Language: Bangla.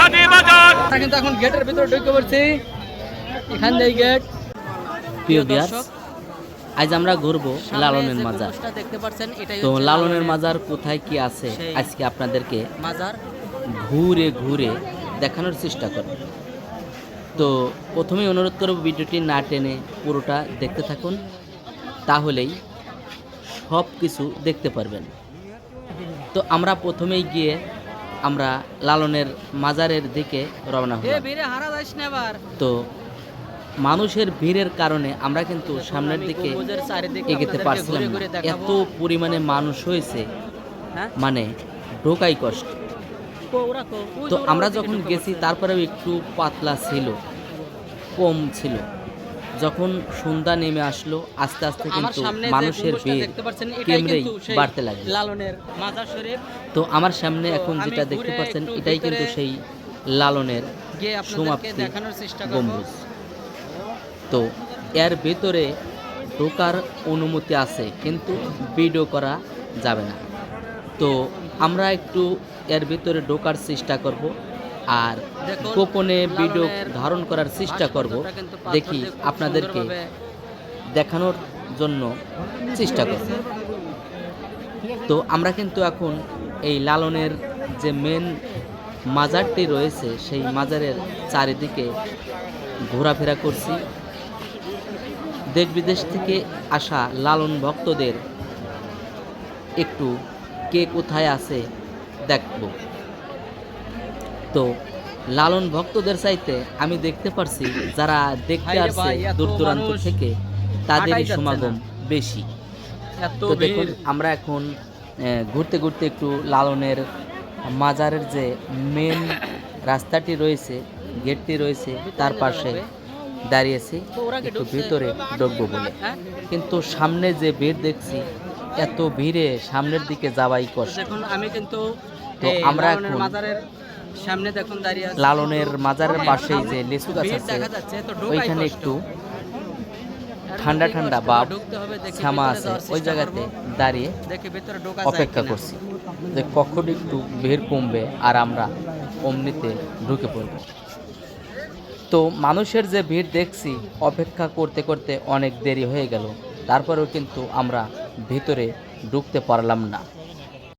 হাটে বাজার? কিন্তু এখন গেটের ভিতরে ঢুকে পড়ছি। এখান থেকে গেট। প্রিয় বিয়ার্স আজ আমরা ঘুরবো লালনের মাজার। দেখতে পাচ্ছেন তো লালনের মাজার কোথায় কি আছে আজকে আপনাদেরকে মাজার। ঘুরে ঘুরে দেখানোর চেষ্টা করব। তো প্রথমেই অনুরোধ করব ভিডিওটি না টেনে পুরোটা দেখতে থাকুন তাহলেই সব কিছু দেখতে পারবেন। তো আমরা প্রথমেই গিয়ে আমরা লালনের মাজারের দিকে রওনা হলাম। তো মানুষের ভিড়ের কারণে আমরা কিন্তু সামনের দিকে এগোতে পারছিলাম না। এত পরিমাণে মানুষ হয়েছে হ্যাঁ? মানে ঢোকাই কষ্ট। তো আমরা যখন গেছি তারপরেও একটু পাতলা ছিল কম ছিল। যখন সন্ধ্যা নেমে আসলো আস্তে আস্তে কিন্তু মানুষের ভিড় কেমরেই বাড়তে লাগে লালনের মাজার শরীফ তো আমার সামনে এখন যেটা দেখতে পাচ্ছেন এটাই কিন্তু সেই লালনের সমাপ্তি দেখানোর চেষ্টা গম্বুজ। তো এর ভেতরে ঢোকার অনুমতি আছে কিন্তু ভিডিও করা যাবে না। তো আমরা একটু এর ভিতরে ঢোকার চেষ্টা করব। আর গোপনে ভিডিও ধারণ করার চেষ্টা করব। দেখি আপনাদেরকে দেখানোর জন্য চেষ্টা করব। তো আমরা কিন্তু এখন এই লালনের যে মেন মাজারটি রয়েছে, সেই মাজারের চারিদিকে ঘোরাফেরা করছি। দেশ বিদেশ থেকে আসা লালন ভক্তদের একটু কে কোথায় আছে দেখব। তো লালন ভক্তদের চাইতে আমি দেখতে পারছি যারা দেখতে আসছে দূর দূরান্ত থেকে তাদেরই হাঁটাই সমাগম বেশি। তো দেখুন আমরা এখন ঘুরতে ঘুরতে একটু লালনের মাজারের যে মেন রাস্তাটি রয়েছে গেটটি রয়েছে তার পাশে দাঁড়িয়েছি একটু ভিতরে ঢুকবো বলে হ্যাঁ? কিন্তু সামনে যে ভিড় দেখছি এত ভিড়ে সামনের দিকে যাওয়াই কষ্ট। আমি কিন্তু তো আমরা এখন সামনে দেখুন দাঁড়িয়ে লালনের মাজারের পাশেই যে লিচু গাছ আছে ওইখানে একটু ঠান্ডা ঠান্ডা শ্যামা ভিতরে আছে ওই জায়গাতে দাঁড়িয়ে অপেক্ষা করছি যে কখন একটু ভিড় কমবে আর আমরা অমনিতে ঢুকে পড়ব। তো মানুষের যে ভিড় দেখছি অপেক্ষা করতে করতে অনেক দেরি হয়ে গেল। তারপরেও কিন্তু আমরা ভিতরে ঢুকতে পারলাম না।